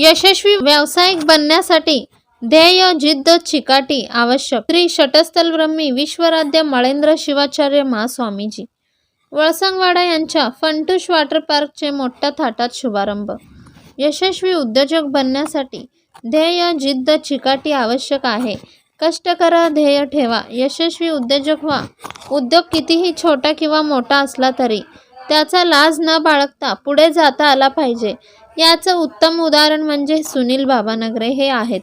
यशस्वी व्यावसायिक बनण्यासाठी ध्येय जिद्द चिकाटी आवश्यक. श्री शटस्थल ब्रह्मी विश्वराध्य मळेंद्र शिवाचार्य महास्वामीजी वळसंगवाडा यांच्या फंटूश वॉटर पार्कचे मोठ्या थाटात शुभारंभ. यशस्वी उद्योजक बनण्यासाठी ध्येय जिद्द चिकाटी आवश्यक आहे. कष्ट करा ध्येय ठेवा. यशस्वी उद्योजक व्हा. उद्योग कितीही छोटा किंवा मोठा असला तरी त्याचा लाज न बाळगता पुढे जाता आला पाहिजे. याचं उत्तम उदाहरण म्हणजे सुनील बाबानगरे हे आहेत.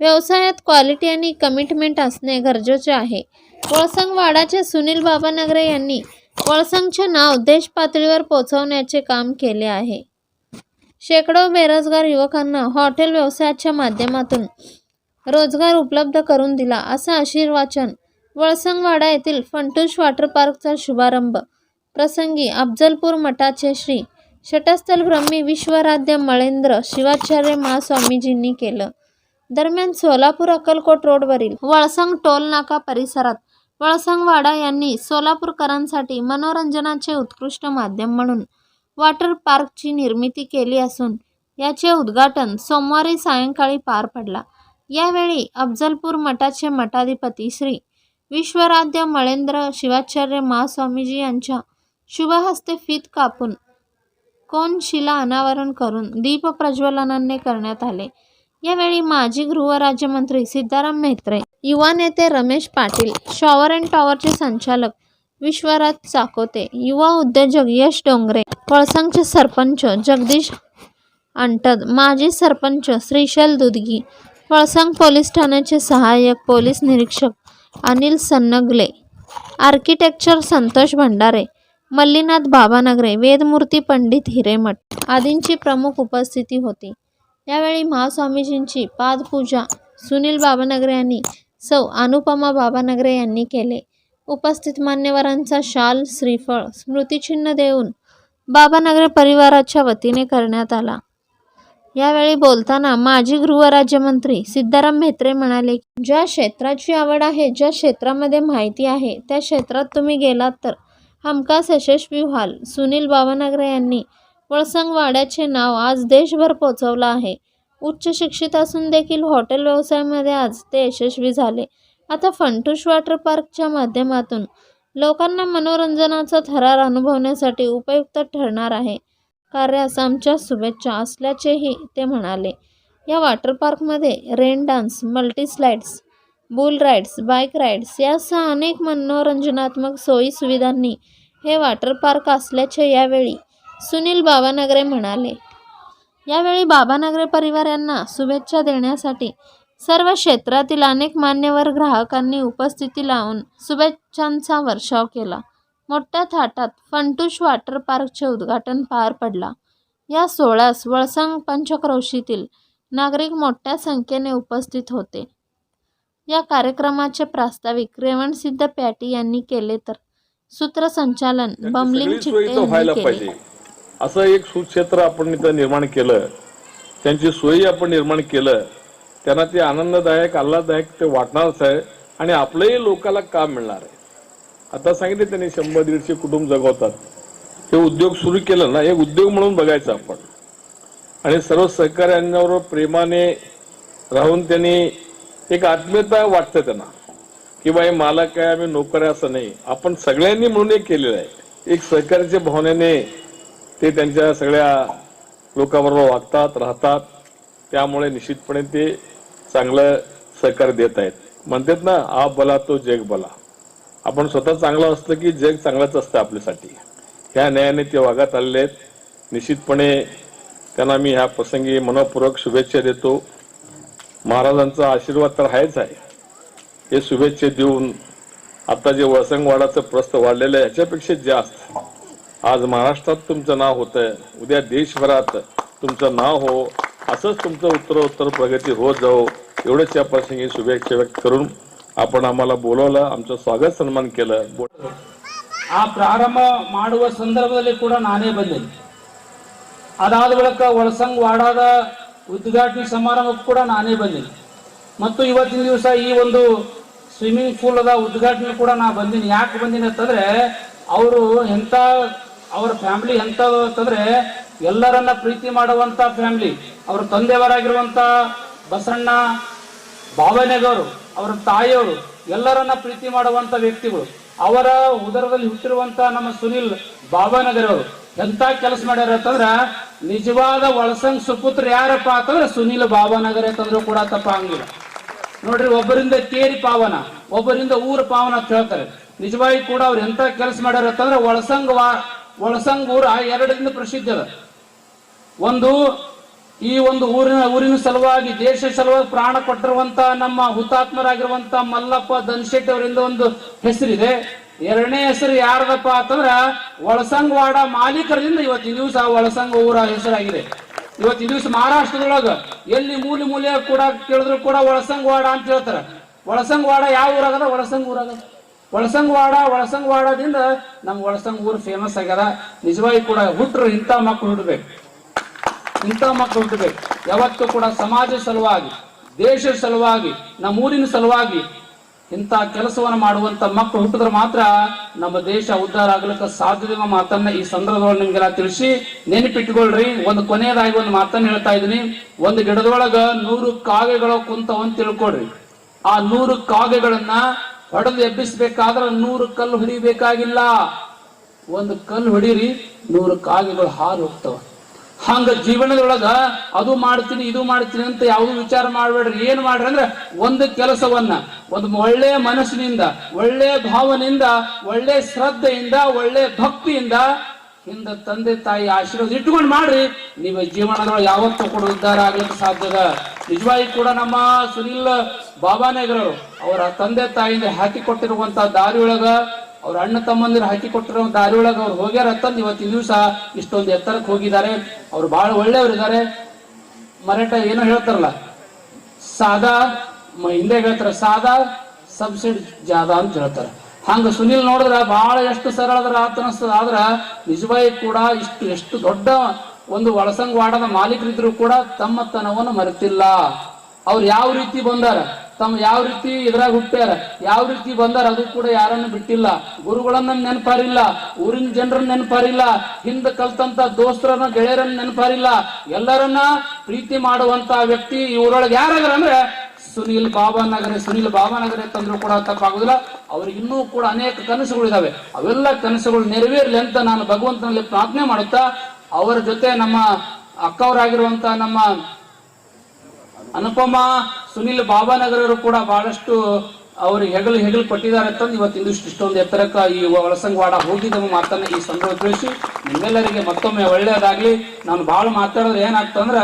व्यवसायात क्वालिटी आणि कमिटमेंट असणे गरजेचे आहे. वळसंगवाडाचे सुनील बाबानगरे यांनी वळसंगचे नाव देश पातळीवर पोहोचवण्याचे काम केले आहे. शेकडो बेरोजगार युवकांना हॉटेल व्यवसायाच्या माध्यमातून रोजगार उपलब्ध करून दिला असं आशीर्वाचन वळसंगवाडा येथील फंटूश वॉटर पार्कचा शुभारंभ प्रसंगी अफजलपूर मठाचे श्री शटस्थल ब्रह्मी विश्वराध्य मळेंद्र शिवाचार्य महास्वामीजींनी केलं. दरम्यान सोलापूर अक्कलकोट रोडवरील वळसंग टोलनाका परिसरात वळसंगवाडा यांनी सोलापूरकरांसाठी मनोरंजनाचे उत्कृष्ट माध्यम म्हणून वॉटर पार्कची निर्मिती केली असून याचे उद्घाटन सोमवारी सायंकाळी पार पडला. यावेळी अफजलपूर मठाचे मठाधिपती श्री विश्वराध्य मळेंद्र शिवाचार्य महास्वामीजी यांच्या शुभहस्ते फीत कापून कोनशिला अनावरण करून दीप प्रज्वलनाने करण्यात आले? यावेळी माजी गृहराज्यमंत्री सिद्धाराम म्हेत्रे युवा नेते रमेश पाटील शॉवर अँड टॉवरचे संचालक विश्वराज चाकोते युवा उद्योजक यश डोंगरे पळसंगचे सरपंच जगदीश अंटद माजी सरपंच श्रीशैल दुदगी पळसंग पोलीस ठाण्याचे सहाय्यक पोलीस निरीक्षक अनिल सन्नगले आर्किटेक्चर संतोष भंडारे मल्लीनाथ बाबानगरे वेदमूर्ती पंडित हिरेमठ आदींची प्रमुख उपस्थिती होती. यावेळी महास्वामीजींची पादपूजा सुनील बाबानगरे यांनी सौ अनुपमा बाबानगरे यांनी केले. उपस्थित मान्यवरांचा शाल श्रीफळ स्मृतिचिन्ह देऊन बाबानगरे परिवाराच्या वतीने करण्यात आला. यावेळी बोलताना माजी गृहराज्यमंत्री सिद्धाराम म्हेत्रे म्हणाले ज्या क्षेत्राची आवड आहे ज्या क्षेत्रामध्ये माहिती आहे त्या क्षेत्रात तुम्ही गेलात तर हमखास यशस्वी व्हाल. सुनील बाबानगरे यांनी वळसंगवाड्याचे नाव आज देशभर पोचवलं आहे. उच्च शिक्षित असून देखील हॉटेल व्यवसायामध्ये आज ते यशस्वी झाले. आता फंटूश वॉटर पार्कच्या माध्यमातून लोकांना मनोरंजनाचा थरार अनुभवण्यासाठी उपयुक्त ठरणार आहे. कार्यास आमच्या शुभेच्छा असल्याचेही ते म्हणाले. या वॉटर पार्कमध्ये rain dance multi slides bull rides bike rides यासह अनेक मनोरंजनात्मक सोयी सुविधांनी हे वॉटर पार्क असल्याचे यावेळी सुनील बाबानगरे म्हणाले. यावेळी बाबानगरे परिवार यांना शुभेच्छा देण्यासाठी सर्व क्षेत्रातील अनेक मान्यवर ग्राहकांनी उपस्थिती लावून शुभेच्छांचा वर्षाव केला. मोठ्या थाटात फंटूश वॉटर पार्कचे उद्घाटन पार पडला. या सोहळ्यास वळसंग पंचक्रोशीतील नागरिक मोठ्या संख्येने उपस्थित होते. या कार्यक्रमाचे प्रास्ताविक रेवणसिद्ध पॅटी यांनी केले तर सूत्रसंचालन बमलिंग चिट्टे व्हायला पाहिजे. असं एक सुक्षेत्र आपण इथं निर्माण केलं त्यांची सोयी आपण निर्माण केलं त्यांना ते आनंददायक आल्हाददायक ते वाटणारच आहे आणि आपलंही लोकांना काम मिळणार आहे. आता सांगितले त्यांनी शंभर दीडशे कुटुंब जगवतात. हे उद्योग सुरू केलं ना एक उद्योग म्हणून बघायचं आपण. आणि सर्व सहकार्यांवर प्रेमाने राहून त्यांनी एक आत्मीयता वाटतं त्यांना की बाई मला काय आम्ही नोकर असं नाही. आपण सगळ्यांनी म्हणून एक केलेलं आहे. एक सहकार्याच्या भावनेने ते त्यांच्या सगळ्या लोकांबरोबर वागतात राहतात. त्यामुळे निश्चितपणे ते चांगलं सहकार्य देत आहेत. म्हणतात ना आप बला तो जग बला. आपण स्वतः चांगलं असलं की जग चांगलंच असतं आपल्यासाठी. ह्या न्यायाने ते वागत आलेले आहेत. निश्चितपणे त्यांना मी ह्या प्रसंगी मनपूर्वक शुभेच्छा देतो. महाराजांचा आशीर्वाद तर आहेच आहे हे शुभेच्छा देऊन आता जे वळसंगवाडाचं प्रस्त वाढलेलं आहे याच्यापेक्षा जास्त आज महाराष्ट्रात तुमचं नाव होत आहे उद्या देशभरात तुमचं नाव हो असंच तुमचं उत्तरोत्तर प्रगती होत जाओ एवढंच या प्रसंगी शुभेच्छा व्यक्त करून आपण आम्हाला बोलवलं आमचं स्वागत सन्मान केलं बोल- ಆ ಪ್ರಾರಂಭ ಮಾಡುವ ಸಂದರ್ಭದಲ್ಲಿ ಕೂಡ ನಾನೇ ಬಂದೆ ಅದಾದ ಬಳಿಕ ಒಳಸಂಗ್ ವಾಡಾದ ಉದ್ಘಾಟನೆ ಸಮಾರಂಭಕ್ಕೂ ಕೂಡ ನಾನೇ ಬಂದೀನಿ. ಮತ್ತು ಇವತ್ತಿನ ದಿವಸ ಈ ಒಂದು ಸ್ವಿಮ್ಮಿಂಗ್ ಪೂಲ್ ಅದ ಉದ್ಘಾಟನೆ ಕೂಡ ನಾ ಬಂದೀನಿ. ಯಾಕೆ ಬಂದೀನಿ ಅಂತಂದ್ರೆ, ಅವರು ಎಂಥ ಅವ್ರ ಫ್ಯಾಮಿಲಿ ಎಂಥ ಅಂತಂದ್ರೆ, ಎಲ್ಲರನ್ನ ಪ್ರೀತಿ ಮಾಡುವಂತ ಫ್ಯಾಮಿಲಿ ಅವರ ತಂದೆಯವರಾಗಿರುವಂತ ಬಸಣ್ಣ ಭಾವನೆಗವರು ಅವರ ತಾಯಿಯವರು, ಎಲ್ಲರನ್ನ ಪ್ರೀತಿ ಮಾಡುವಂತ ವ್ಯಕ್ತಿಗಳು. ಅವರ ಉದರದಲ್ಲಿ ಹುಟ್ಟಿರುವಂತ ನಮ್ಮ ಸುನಿಲ್ ಭಾವನಗರವರು. ಎಂತ ಕೆಲಸ ಮಾಡ್ಯಾರ ಅಂತಂದ್ರ, ನಿಜವಾದ ಒಳಸಂಗ್ ಸುಪುತ್ರ ಯಾರಪ್ಪ ಅಂತಂದ್ರ, ಸುನಿಲ್ ಬಾಬಾನಗರ್ ಅಂತಂದ್ರು ಕೂಡ ತಪ್ಪಾಗಿಲ್ಲ ನೋಡ್ರಿ, ಒಬ್ಬರಿಂದ ತೇರಿ ಪಾವನ, ಒಬ್ಬರಿಂದ ಊರ ಪಾವನ ಅಂತ ಹೇಳ್ತಾರೆ. ನಿಜವಾಗಿ ಕೂಡ ಅವ್ರು ಎಂತ ಕೆಲಸ ಮಾಡ್ಯಾರ ಅಂತಂದ್ರೆ ಒಳಸಂಗ ವಾ ಒಳಸಂಗ ಊರ ಎರಡರಿಂದ ಪ್ರಸಿದ್ಧ ಅದ. ಒಂದು, ಈ ಒಂದು ಊರಿನ ಊರಿನ ಸಲುವಾಗಿ, ದೇಶ ಸಲುವಾಗಿ ಪ್ರಾಣ ಕೊಟ್ಟಿರುವಂತ ನಮ್ಮ ಹುತಾತ್ಮರಾಗಿರುವಂತ ಮಲ್ಲಪ್ಪ ದನ್ಶೆಟ್ಟಿ ಅವರಿಂದ ಒಂದು ಹೆಸರಿದೆ. ಎರಡನೇ ಹೆಸರು ಯಾರದಪ್ಪ ಅಂತಂದ್ರ ಒಳಸಂಗವಾಡ ಮಾಲೀಕರಿಂದ ಇವತ್ತಿನ ದಿವಸ ಒಳಸಂಗ ಊರ ಹೆಸರಾಗಿದೆ. ಇವತ್ತಿನ ದಿವಸ ಮಹಾರಾಷ್ಟ್ರದೊಳಗ ಎಲ್ಲಿ ಮೂಲೆ ಮೂಲೆ ಕೂಡ ಕೇಳಿದ್ರು ಕೂಡ ಒಳಸಂಗವಾಡ ಅಂತ ಹೇಳ್ತಾರ. ಒಳಸಂಗವಾಡ ಯಾವ ಊರಾಗದ ಒಳಸಂಗ ಊರಾಗದ ಒಳಸಂಗವಾಡ, ಒಳಸಂಗವಾಡದಿಂದ ನಮ್ಮ ಒಳಸಂಗ ಊರು ಫೇಮಸ್ ಆಗ್ಯದ. ನಿಜವಾಗಿ ಕೂಡ ಹುಟ್ಟರು ಇಂಥ ಮಕ್ಕಳು ಹುಟ್ಟಬೇಕು ಇಂಥ ಮಕ್ಕಳು ಹುಟ್ಟಬೇಕು ಯಾವತ್ತೂ ಕೂಡ ಸಮಾಜ ಸಲುವಾಗಿ, ದೇಶ ಸಲುವಾಗಿ, ನಮ್ಮ ಊರಿನ ಸಲುವಾಗಿ ಇಂಥ ಕೆಲಸವನ್ನು ಮಾಡುವಂತ ಮಕ್ಕಳು ಹುಟ್ಟಿದ್ರೆ ಮಾತ್ರ ನಮ್ಮ ದೇಶ ಉದ್ಧಾರ ಆಗ್ಲಿಕ್ಕೆ ಸಾಧ್ಯತೆ ಮಾತನ್ನ ಈ ಸಂದರ್ಭದೊಳಗೆ ನಿಮ್ಗೆಲ್ಲ ತಿಳಿಸಿ ನೆನಪಿಟ್ಕೊಳ್ರಿ. ಒಂದು ಕೊನೆಯದಾಗಿ ಒಂದು ಮಾತನ್ನ ಹೇಳ್ತಾ ಇದೀನಿ ಒಂದು ಗಿಡದೊಳಗ ನೂರು ಕಾಗೆಗಳು ಕುಂತವ ಅಂತ ತಿಳ್ಕೊಳ್ರಿ. ಆ ನೂರು ಕಾಗೆಗಳನ್ನ ಹೊಡೆದು ಎಬ್ಬಿಸಬೇಕಾದ್ರೆ ನೂರು ಕಲ್ಲು ಹೊಡಿಬೇಕಾಗಿಲ್ಲ ಒಂದು ಕಲ್ಲು ಹೊಡೀರಿ ನೂರು ಕಾಗೆಗಳು ಹಾರು ಹೋಗ್ತಾವ. ಹಂಗ ಜೀವನದೊಳಗ ಅದು ಮಾಡ್ತೀನಿ, ಇದು ಮಾಡ್ತೀನಿ ಅಂತ ಯಾವುದು ವಿಚಾರ ಮಾಡಬೇಡ್ರಿ. ಏನ್ ಮಾಡ್ರಿ ಅಂದ್ರೆ ಒಂದು ಕೆಲಸವನ್ನ, ಒಂದು ಒಳ್ಳೆಯ ಮನಸ್ಸಿನಿಂದ ಒಳ್ಳೆಯ ಭಾವನೆಯಿಂದ, ಒಳ್ಳೆ ಶ್ರದ್ಧೆಯಿಂದ, ಒಳ್ಳೆ ಭಕ್ತಿಯಿಂದ ಹಿಂದ ತಂದೆ ತಾಯಿ ಆಶೀರ್ವಾದ ಇಟ್ಕೊಂಡು ಮಾಡ್ರಿ. ನೀವು ಜೀವನದೊಳಗೆ ಯಾವತ್ತೂ ಕೂಡ ಉದ್ಧಾರ ಆಗ್ಲಿಕ್ಕೆ ಸಾಧ್ಯದ. ನಿಜವಾಗಿ ಕೂಡ ನಮ್ಮ ಸುನಿಲ್ ಬಾಬಾನೇಗರವರು ಅವರ ತಂದೆ ತಾಯಿಯಿಂದ ಹಾಕಿ ಕೊಟ್ಟಿರುವಂತ ದಾರಿಯೊಳಗ ಅವ್ರ ಅಣ್ಣ ತಮ್ಮಂದಿರು ಹಾಕಿ ಕೊಟ್ಟಿರೋ ದಾರಿ ಒಳಗೆ ಅವ್ರು ಹೋಗ್ಯಾರ ಅಂತಂದು ಇವತ್ತಿನ ದಿವಸ ಇಷ್ಟೊಂದು ಎತ್ತರಕ್ಕೆ ಹೋಗಿದ್ದಾರೆ. ಅವ್ರು ಬಹಳ ಒಳ್ಳೆಯವರಿದ್ದಾರೆ ಮರಾಠ ಏನೋ ಹೇಳ್ತಾರಲ್ಲ, ಸಾದಾ ಹಿಂದೆ ಹೇಳ್ತಾರೆ, ಸಾದಾ ಸಬ್ಸಿಡಿ ಜಾದ ಅಂತ ಹೇಳ್ತಾರೆ. ಹಂಗ ಸುನಿಲ್ ನೋಡಿದ್ರ ಬಹಳ ಎಷ್ಟು ಸರಳ ಆತ ಅನಿಸ್ತದ ಆದ್ರ, ನಿಜವಾಗಿ ಕೂಡ ಇಷ್ಟು, ಎಷ್ಟು ದೊಡ್ಡ ಒಂದು ಒಳಸಂಗವಾಡದ ಮಾಲೀಕರಿದ್ರು ಕೂಡ ತಮ್ಮ ತನವನ್ನು ಮರೆತಿಲ್ಲ. ಅವ್ರು ಯಾವ ರೀತಿ ಬಂದಾರ? ತಮ್ಮ ಯಾವ ರೀತಿ ಇದ್ರಾಗ ಹುಟ್ಟ್ಯಾರ, ಯಾವ ರೀತಿ ಬಂದಾರ ಅದು ಕೂಡ ಯಾರನ್ನು ಬಿಟ್ಟಿಲ್ಲ. ಗುರುಗಳನ್ನ ನೆನಪಾರಿಲ್ಲ, ಊರಿನ ಜನರನ್ನ ನೆನಪಾರಿಲ್ಲ, ಹಿಂದ ಕಲ್ತಂತ ದೋಸ್ತರನ್ನ ಗೆಳೆಯರನ್ನ ನೆನಪಾರಿಲ್ಲ. ಎಲ್ಲರನ್ನ ಪ್ರೀತಿ ಮಾಡುವಂತ ವ್ಯಕ್ತಿ ಇವರೊಳಗೆ ಯಾರಾಗ್ರ ಅಂದ್ರೆ ಸುನೀಲ್ ಬಾಬಾನಗರ ಸುನೀಲ್ ಬಾಬಾನಗರ ತಂದ್ರು ಕೂಡ ತಪ್ಪಾಗುದಿಲ್ಲ. ಅವ್ರಿಗೆ ಇನ್ನೂ ಕೂಡ ಅನೇಕ ಕನಸುಗಳಿದಾವೆ ಅವೆಲ್ಲ ಕನಸುಗಳು ನೆರವೇರ್ಲಿ ಅಂತ ನಾನು ಭಗವಂತನಲ್ಲಿ ಪ್ರಾರ್ಥನೆ ಮಾಡುತ್ತಾ, ಅವರ ಜೊತೆ ನಮ್ಮ ಅಕ್ಕವರಾಗಿರುವಂತ ನಮ್ಮ ಅನುಪಮ ಸುನಿಲ್ ಬಾಬಾನಗರರು ಕೂಡ ಬಹಳಷ್ಟು ಅವರು ಹೆಗಲು ಹೆಗಲು ಕೊಟ್ಟಿದ್ದಾರೆ ಅಂತಂದು ಇಂದಿಷ್ಟು ಇಷ್ಟೊಂದು ಎತ್ತರಕ್ಕೆ ಈ ಒಳಸಂಗವಾಡ ಹೋಗಿದ್ದ ಮಾತನ್ನ ಈ ಸಂದರ್ಭ ತಿಳಿಸಿ ನಿಮ್ಮೆಲ್ಲರಿಗೆ ಮತ್ತೊಮ್ಮೆ ಒಳ್ಳೆಯದಾಗ್ಲಿ. ನಾನು ಬಹಳ ಮಾತಾಡೋದು ಏನಾಗ್ತಂದ್ರ